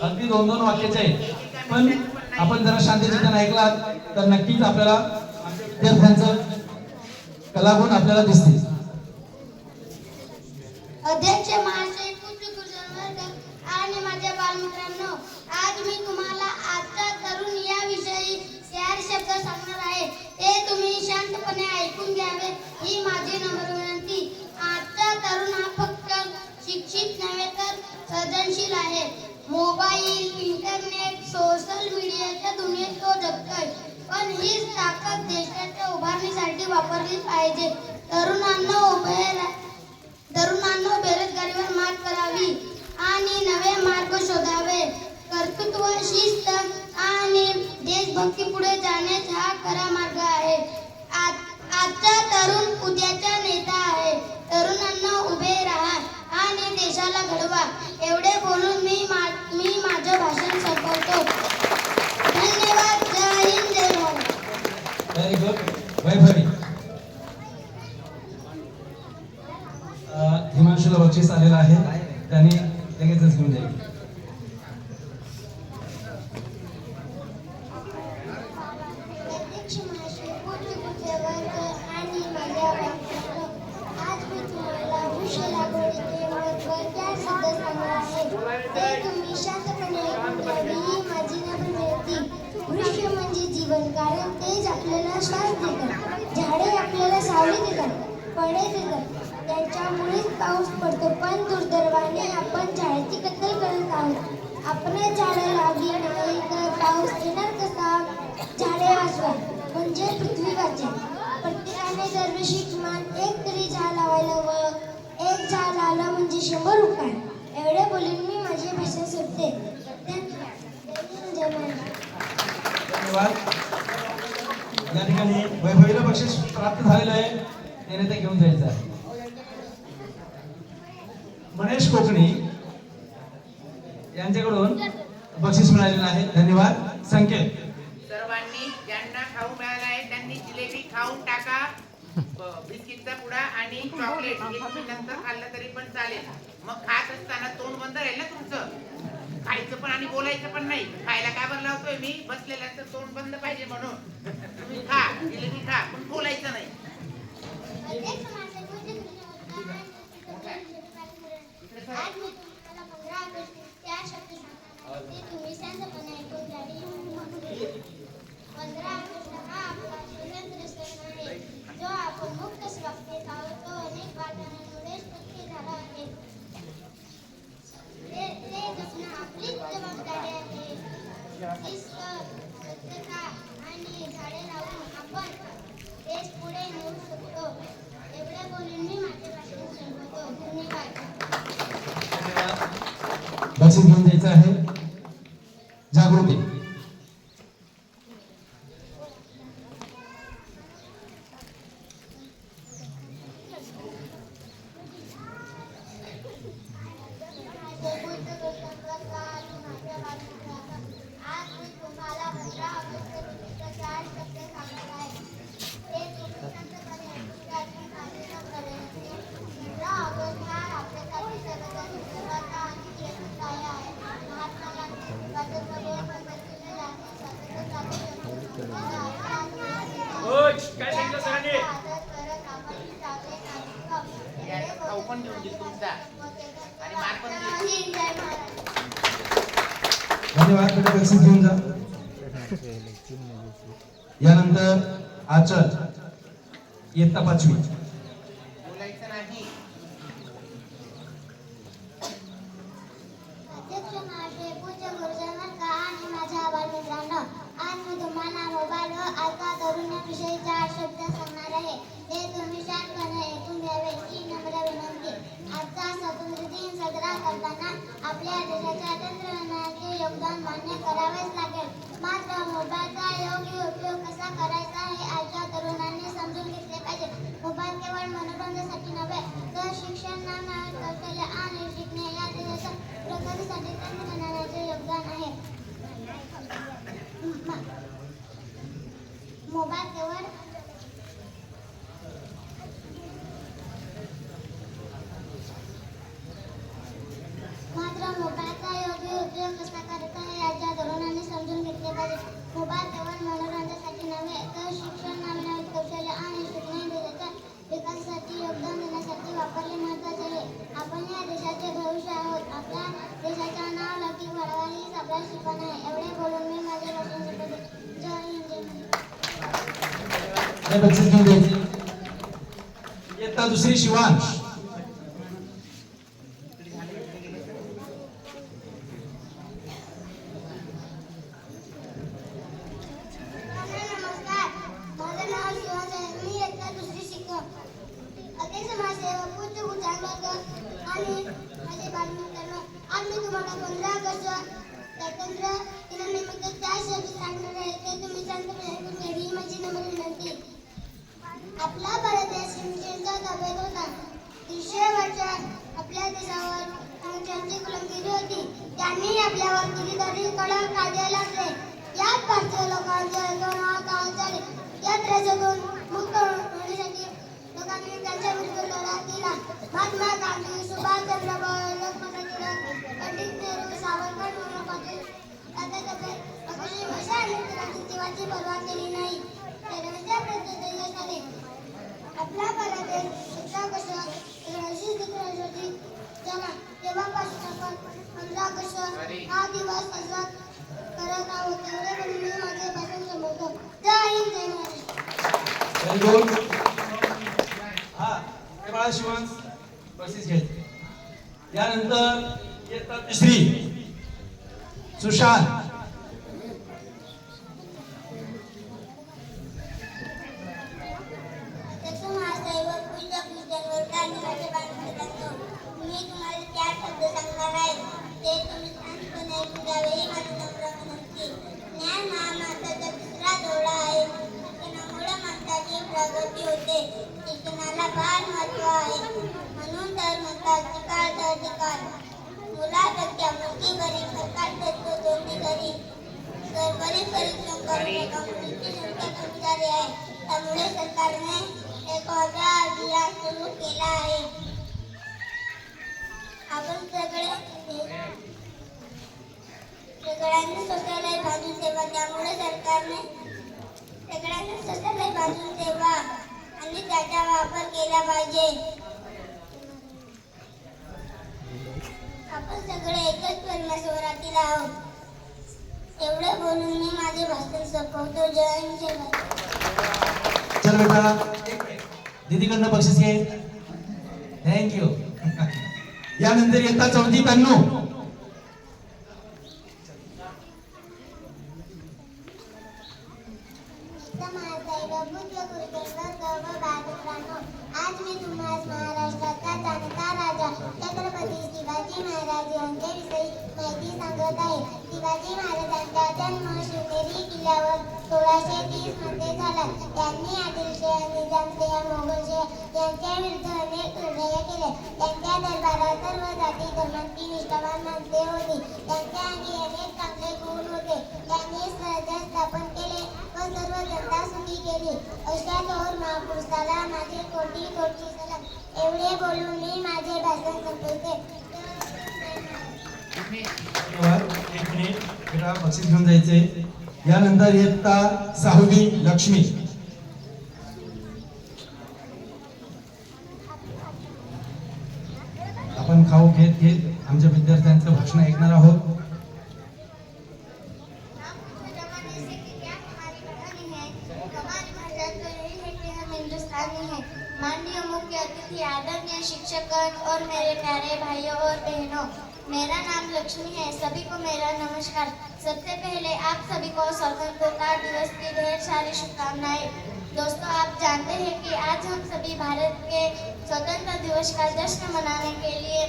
अगदी दोन दोन वाक्याचे आहेत. पण आपण जरा शांतचितन ऐकलात तर नक्कीच आपल्याला विद्यार्थ्यांचं कलागुण आपल्याला दिसतील. अध्यक्ष महाशय आणि माझ्या बालमित्रांनो आज मी तुम्हाला आजचा तरुण याविषयी चार शब्द सांगणार आहे. ते तुम्ही शांतपणे ऐकून घ्यावे ही माझी नम्र विनंती. आजचा तरुण हा फक्त शिक्षित नव्हे तर सर्जनशील आहे. मोबाईल इंटरनेट सोशल मीडियाच्या दुनियेत तो जगतोय. पण हीच ताकद देशाच्या उभारणीसाठी वापरली पाहिजे. तरुणांना उभे रा- बेरोजगारीवर मात करावी आणि नवे मार्ग शोधावे. कर्तृत्व शिस्त आणि देशभक्ती पुढे जाण्याचा हा खरा मार्ग आहे. आजचा तरुण उद्याचा नेता आहे. तरुणांना उभे राहा. आणि देशाला घडवा. एवढे बोलून मी मा- मी माझं भाषण संपवतो. धन्यवाद. जय हिंद जय भारत. व्हेरी गुड वैभवी अं, हिमांशूला बक्षीस आलेलं आहे त्यांनी लगेचच घेऊन जाईल अध्यक्ष महाशय पूज्य पूज्य वर्ग आणि माझ्या बालमित्रांनो, आज मी तुम्हाला वृक्ष लागवडीचे महत्त्व या शब्द सांगणार आहे ते तुम्ही शांतपणे ऐकून घ्यावे ही माझी नम्र विनंती वृक्ष म्हणजे जीवन कारण तेच आपल्याला झाडे आपल्याला सावली देतात फळे देतात. त्यांच्यामुळेच पाऊस पडतो. पण दुर्दैवाने आपण झाडाची कत्तल करत आहोत. आपण झाडे लावली नाही तर पाऊस येणार कसा? झाडे वाचवा म्हणजे पृथ्वी वाचेल प्रत्येकाने दरवर्षी किमान एक तरी झाड लावायला व एक झाड लावलं म्हणजे शंभर रुपये. एवढे बोलून मी माझी भाषण सोडते. धन्यवाद. जय ठिकाणी वैभवीला बक्षीस प्राप्त झालेलं आहे. त्याने ते घेऊन जायचं आहे. मनेश कोकणी यांच्याकडून बक्षीस मिळालेलं आहे. धन्यवाद. संकेत. सर्वांनी ज्यांना खाऊ मिळाला आहे त्यांनी जिलेबी खाऊन टाका. बिस्किटचा पुडा आणि चॉकलेट नंतर खाल्लं तरी पण चालेल. मग खात असताना तोंड बंद राहील ना तुमचं? खायचं पण आणि बोलायचं पण नाही. खायला काय बरं लावतोय मी? बसलेल्याचं तोंड बंद पाहिजे म्हणून. तुम्ही खा जिलेबी खा पण बोलायचं नाही. पंधरा ऑगस्ट हा आपला स्वातंत्र्य सण आहे. जो आपण मुक्त स्वास्थ्यात आहोत तो अनेक कारणांमुळे शक्य झाला आहे ते ते जपणं आपलीच जबाबदारी आहे शिस्त स्वच्छता आणि झाडे लावून आपण देश पुढे नेऊ शकतो बोलून मी माझे भाषण संपवतो धन्यवाद घेऊन द्यायचं आहे. जागृती आज मी तुम्हाला पंधरा ऑगस्ट चार शब्द सांगणार आहे ते तुम्ही शांतपणे ऐकून घ्या की माझे नाव करेल. पंधरा ऑगस्ट हा आपल्यासाठी सर्वात महत्त्वाचा आणि प्रेरणादायी आहे. महात्मा गांधी स्वातंत्र्यवीर पद्धतीने जाती स्वातंत्र्य काय सांगितलं सरांनी? आदर करत आपण चांगले नागरिक आहोत. याने खाऊ पण घेऊन देईल तुमचा आणि मार पण देईल. जय हिंद, जय महाराष्ट्र धन्यवाद तुझं बक्षीस घेऊन जा यानंतर आचल इयत्ता पाचवी बोलायचं नाही अध्यक्ष महाशय पूज्य गुरुजनवर्ग आणि माझ्या बालमित्रांनो आज मी तुम्हाला मोबाईल व ऐका तरुणाविषयी चार शब्द सांगणार आहे ते तुम्ही शांतपणे ऐकून घ्यावे ही नम्र विनंती आजचा स्वातंत्र्य दिन साजरा करताना आपल्या देशाच्या तंत्रज्ञानाचे योगदान मान्य करावेच लागेल मात्र मोबाईलचा योग्य उपयोग कसा करायचा हे आजच्या तरुणांनी समजून घेतले पाहिजे मोबाईल केवळ मनोरंजनासाठी नव्हे तर शिक्षण ज्ञान कौशल्य आणि शिकणे या देशाच्या प्रगतीसाठी तंत्रज्ञानाचे योगदान आहे म- मोबाईल केवळ मात्र हे बक्षीस घेऊन द्यायचे इयत्ता दुसरी शिवांश नमस्कार माझं नाव मी दुसरी आणि तुम्हाला स्वातंत्र्य दिनानिमित्त शब्द सांगणार आहे ते तुम्ही शांतपणे ऐकून माझी नम्र विनंती आपला भारत देश हिंसेच्या ताब्यात होता. तीसशे वर्षात आपल्या देशावर त्यांची गुलामगिरी होती. त्यांनी आपल्यावर कितीतरी कडक कायदे लादले. यात भारतीय लोकांचे दोन काळ झाले. या त्रासातून मुक्त होण्यासाठी लोकांनी त्यांच्या विरुद्ध लढा दिला. महात्मा गांधी सुभाषचंद्र बोस लोकमान्य टिळक पंडित नेहरू सावरकर मोहन पाटील तात्यासाहेब भगतसिंग अशा अनेक जणांनी जीवाची केली नाही. आपला भारत देश सतरा ऑगस्ट एकोणीसशे सत्तरसाठी झाला तेव्हापासून आपण पंधरा ऑगस्ट हा दिवस साजरा करत आहोत तेवढे म्हणून मी माझे भाषण संपवतो जय हिंद जय महाराष्ट्र व्हेरी गुड हा हे यानंतर इयत्ता तिसरी सुशांत. तर म्हणतात शिकाळ तर टिकाल मुलापेक्षा मुलगी गरीब सरकार देतो दोन्ही गरीब. तर बरेच परिश्रम करून एका मुलीची संख्या कमी झाली आहे. त्यामुळे सरकारने एक वेगळा अभियान सुरू केला आहे. आपण सगळे सगळ्यांनी शौचालय बांधून ठेवा. त्यामुळे सरकारने सगळ्यांनी शौचालय बांधून ठेवा. आणि त्याचा वापर केला पाहिजे. चल बेटा दीदीकडनं बक्षीस घे. थँक्यू यानंतर इयत्ता चौथी तन्नू माहिती सांगत आहे. शिवाजी महाराजांचा जन्म शिवनेरी किल्ल्यावर सोळाशे तीसमध्ये झाला. त्यांनी आदिलशहा निजामशहा मोगलशहा यांच्या विरुद्ध अनेक लढाया केल्या त्यांच्या दरबारात सर्व जाती धर्मांची निष्ठावान माणसे होती. त्यांच्या आधी अनेक चांगले गुण होते. त्यांनी स्वराज्य स्थापन केले व सर्व जनता सुखी केली. अशा थोर महापुरुषाला माझे कोटी कोटी सलाम. एवढे बोलून मी माझे भाषण संपवते. एक मिनिट बेटा बक्षीस घेऊन जायचे यानंतर इयत्ता सहावी लक्ष्मी आपण खाऊ घेत घेत आमच्या विद्यार्थ्यांचं भाषण ऐकणार आहोत. और बहनों, मेरा नाम लक्ष्मी है। सभी को मेरा नमस्कार। सबसे पहले आप सभी को स्वतंत्रता दिवस की ढेर सारी शुभकामनाएँ। दोस्तों, आप जानते हैं कि आज हम सभी भारत के स्वतंत्रता दिवस का जश्न मनाने के लिए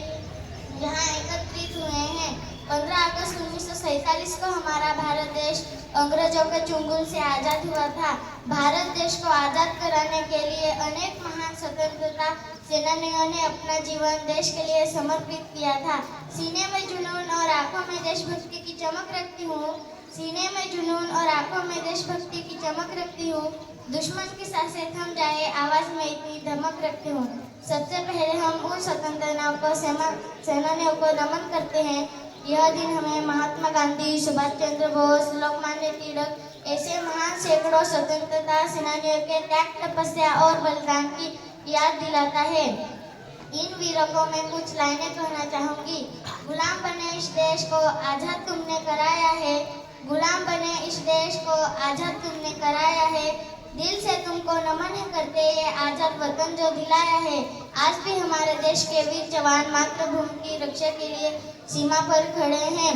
यहाँ एकत्रित हुए हैं। 15 अगस्त उन्नीस को हमारा भारत देश अंग्रेज़ों के चुंगल से आज़ाद हुआ था। भारत देश को आज़ाद कराने के लिए अनेक महान स्वतंत्रता सेनानियों ने अपना जीवन देश के लिए समर्पित किया था। सीने में जुनून और आँखों में देशभक्ति की चमक रखती हूँ। सीने में जुनून और आँखों में देशभक्ति की चमक रखती हूँ। दुश्मन की साँसें थम जाए, आवाज़ में इतनी धमक रखती हूँ। सबसे पहले हम उन स्वतंत्रताओं को सेना सेनानियों को नमन करते हैं। यह दिन हमें महात्मा गांधी सुभाष चंद्र बोस, लोकमान्य तिलक, ऐसे महान सैकड़ों स्वतंत्रता सेनानियों के त्याग, तपस्या और बलिदान की याद दिलाता है। इन वीरों मैं कुछ लाइनें कहना चाहूँगी। गुलाम बने इस देश को आज़ाद तुमने कराया है। गुलाम बने इस देश को आज़ाद तुमने कराया है। दिल से तुमको नमन करते ये आज़ाद वतन जो दिलाया है, आज भी हमारे देश के वीर जवान मातृभूमि की रक्षा के लिए सीमा पर खड़े हैं।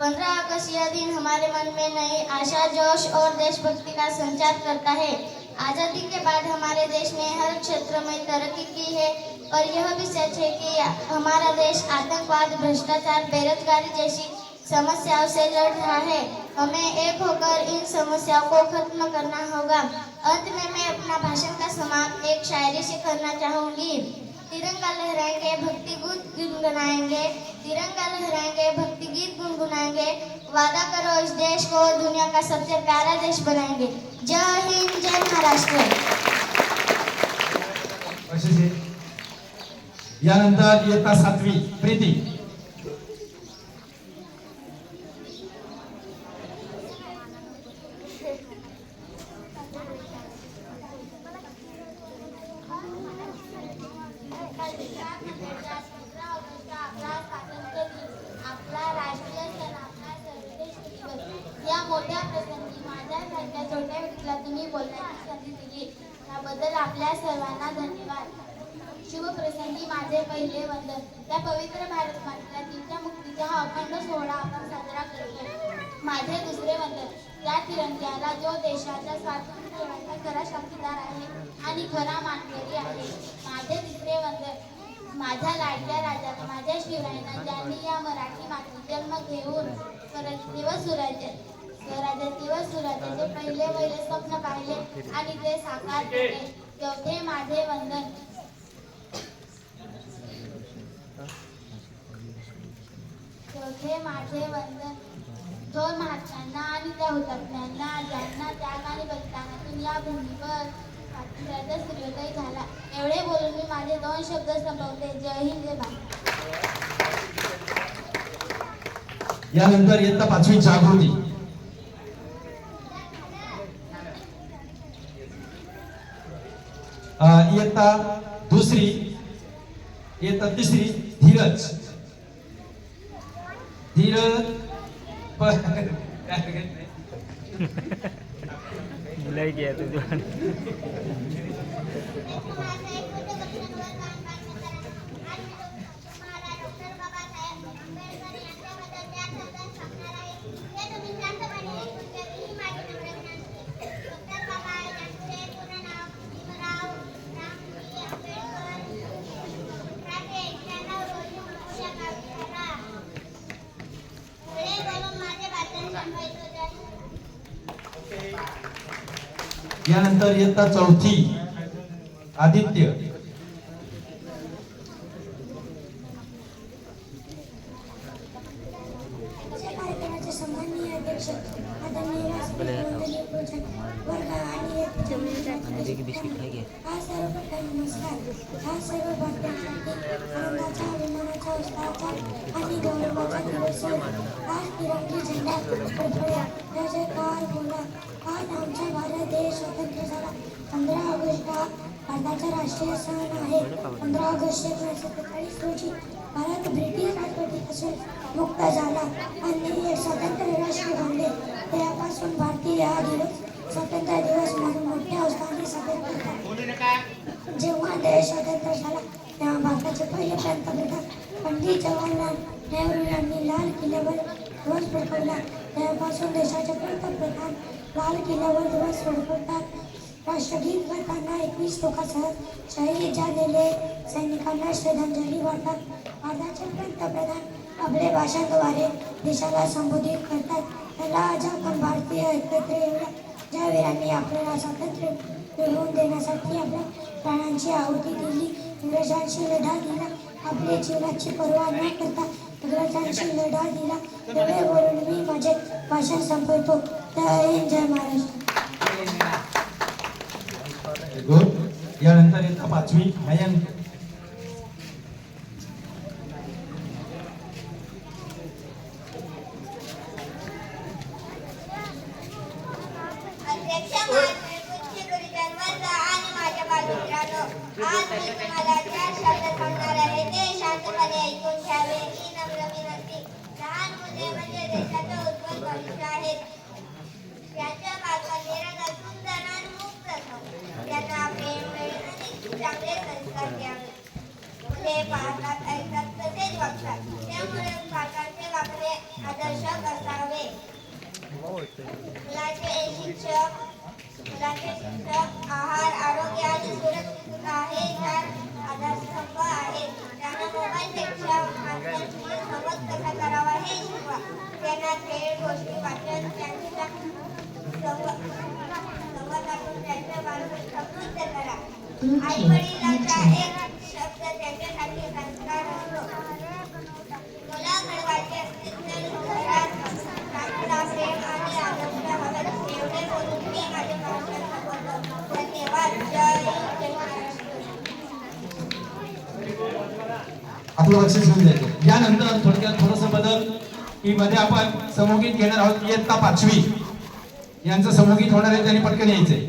पंद्रह अगस्त यह दिन हमारे मन में नई आशा, जोश और देशभक्ति का संचार करता है। आज़ादी के बाद हमारे देश ने हर क्षेत्र में तरक्की की है और यह भी सच है कि हमारा देश आतंकवाद, भ्रष्टाचार, बेरोजगारी जैसी समस्याओं से लड़ रहा है। हमें एक होकर इन समस्याओं को खत्म करना होगा। अंत में मैं अपना भाषण का समाप्त एक शायरी से करना चाहूँगी। तिरंगा लहराएँगे, भक्ति गीत गुनगुनाएँगे। तिरंगा लहराएँगे, भक्ति गीत गुनगुनाएँगे। वादा करो इस देश को दुनिया का सबसे प्यारा देश बनाएंगे। जय हिंद जय महाराष्ट्र। यानंतर इयत्ता सातवी प्रीती आपला राष्ट्रीय सण आपला सर्वदेश दिवस या मोठ्या प्रसंगी माझ्यासारख्या छोट्या व्यक्तीला तुम्ही बोलण्याची संधी दिली त्याबद्दल आपल्या सर्वांना धन्यवाद शुभप्रसंगी माझे पहिले वंदन त्या पवित्र भारत मातेला तिच्या मुक्तीचा हा अखंड सोहळा आपण साजरा करतो माझे दुसरे वंदन त्या तिरंग्याला जो देशाच्या स्वातंत्र्य खरा साक्षीदार आहे आणि खरा मानकरी आहे माझे तिसरे वंदन माझ्या लाडक्या राजाला माझ्या शिवरायांना ज्यांनी या मराठी मातीत जन्म घेऊन परत दिवस सुराज्य स्वराज्य दिवस सुराज्याचे पहिले पहिले स्वप्न पाहिले आणि ते साकार केले. चौथे माझे वंदन. चौथे माझे वंदन. थोर महात्म्यांना आणि त्या हुतात्म्यांना ज्यांना त्याग आणि बलिदानातून या भूमीवर स्वातंत्र्याचा सूर्योदय झाला. एवढे बोलून मी माझे दोन शब्द संपवते. जय हिंद जय भारत. यानंतर इयत्ता पाचवी जागृती. इयत्ता दुसरी इयत्ता तिसरी धीरज. धीरज ભૂલાઈ ગયા તું यानंतर इयत्ता चौथी आदित्य. भारताचा राष्ट्रीय सण आहे. पंधरा ऑगस्ट एकोणीसशे सत्तेचाळीस रोजी भारत ब्रिटिश राजवटीपासून मुक्त झाला. आणि स्वतंत्र राष्ट्र बांधले तेव्हापासून भारतीय हा दिवस स्वतंत्र दिवस म्हणून मोठ्या उत्साहाने साजरा करतात. जेव्हा देश स्वतंत्र झाला तेव्हा भारताचे पहिले पंतप्रधान पंडित जवाहरलाल नेहरू यांनी लाल किल्ल्यावर ध्वज फडकवला. तेव्हापासून देशाचे पंतप्रधान लाल किल्ल्यावर ध्वज फडकवतात. शहीद गाताना एकवीस लोकांसह शहीद झालेले सैनिकांना श्रद्धांजली वाटतात भारताचे पंतप्रधान आपले भाषांद्वारे देशाला संबोधित करतात त्याला आज आपण भारतीय एकत्र येऊया ज्या वीरांनी आपल्याला स्वातंत्र्य मिळवून देण्यासाठी आपल्या प्राणांची आहुती दिली। इंग्रजांशी लढा दिला। आपल्या जीवनाची पर्वा न करता इंग्रजांशी लढा दिला। एवढे बोलून मी माझे भाषण संपवतो. जय हिंद जय महाराष्ट्र. गुड यानंतर इयत्ता पाचवी मयंक चांगले संस्कार द्यावे मुले पाहतात ऐकतात तसेच वागतात त्यामुळे पालकांचे वागणे आदर्शक असावे मुलाचे शिक्षक मुलाचे शिक्षक आहार आरोग्य आणि सुरक्षित आहे चार आधारस्तंभ आहे त्यांना मोबाईलपेक्षा माणसांशी संवाद कसा करावा हे शिकवा त्यांना खेळ गोष्टी वाचन त्यांच्या संवा- संवादातून त्यांचे बालपण समृद्ध करा आई वडिलांचा एक शब्द संस्कार घडवायचे असतील तर प्रेम आणि हवेत. एवढे बोलून मी माझ्या बोलतो. धन्यवाद. जय आपलं लक्ष घेऊन द्यायचं यानंतर थोडक्यात थोडस बदल. की मध्ये आपण समोगीत घेणार आहोत इयत्ता पाचवी. यांचं समोगीत होणार आहे त्यांनी पटकन यायचंय.